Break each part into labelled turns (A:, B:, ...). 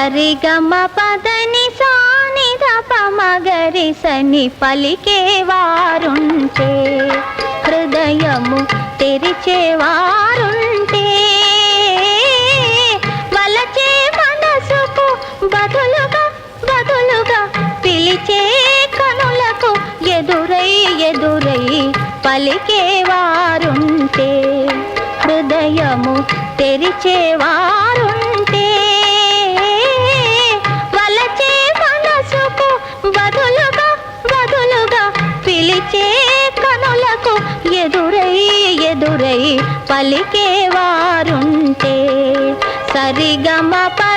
A: సరిగమ పదని సానిద పమగరి సని పలికేవారుంటే హృదయము తెరిచేవారుంటే. వలచే మనసుకు బదులుగా బదులుగా పిలిచే కనులకు ఎదురై ఎదురై పలికేవారుంటే హృదయము తెరిచేవారు పలికేవారుంటే సరిగమ ప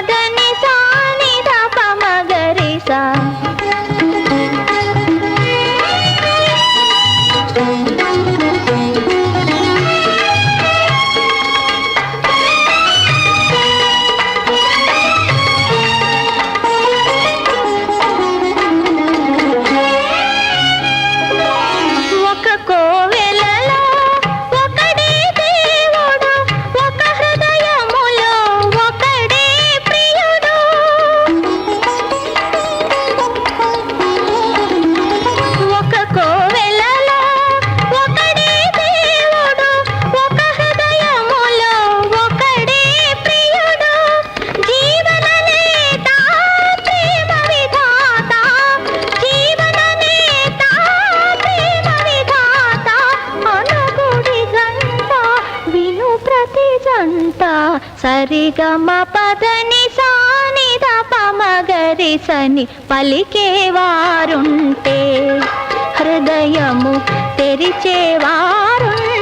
A: అంతా సరిగమ పదని సానిద పమగరి సని పలికేవారుంటే హృదయము తెరిచేవారుంటే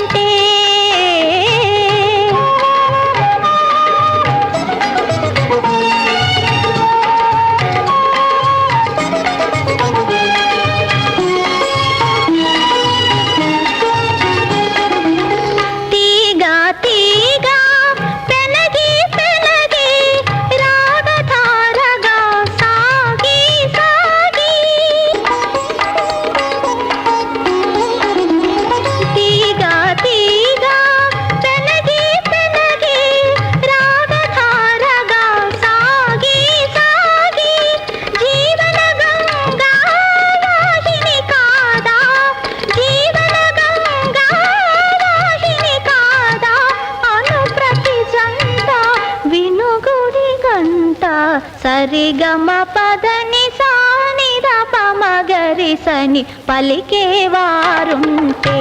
A: సరిగమ పదని సానిద పమగరి సని పలికేవారుంటే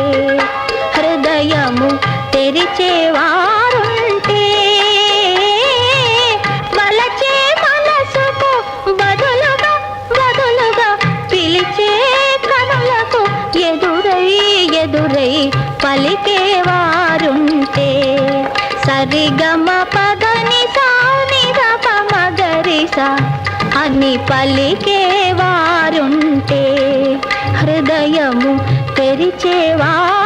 A: హృదయము తెరిచేవారుంటే వలచే మనసుకు బదులుగా బదులుగా పిలిచే కనులకు ఎదురై ఎదురై పలికేవారుంటే సరిగమ పదని అని పలికేవారుంటే హృదయము తెరిచేవారు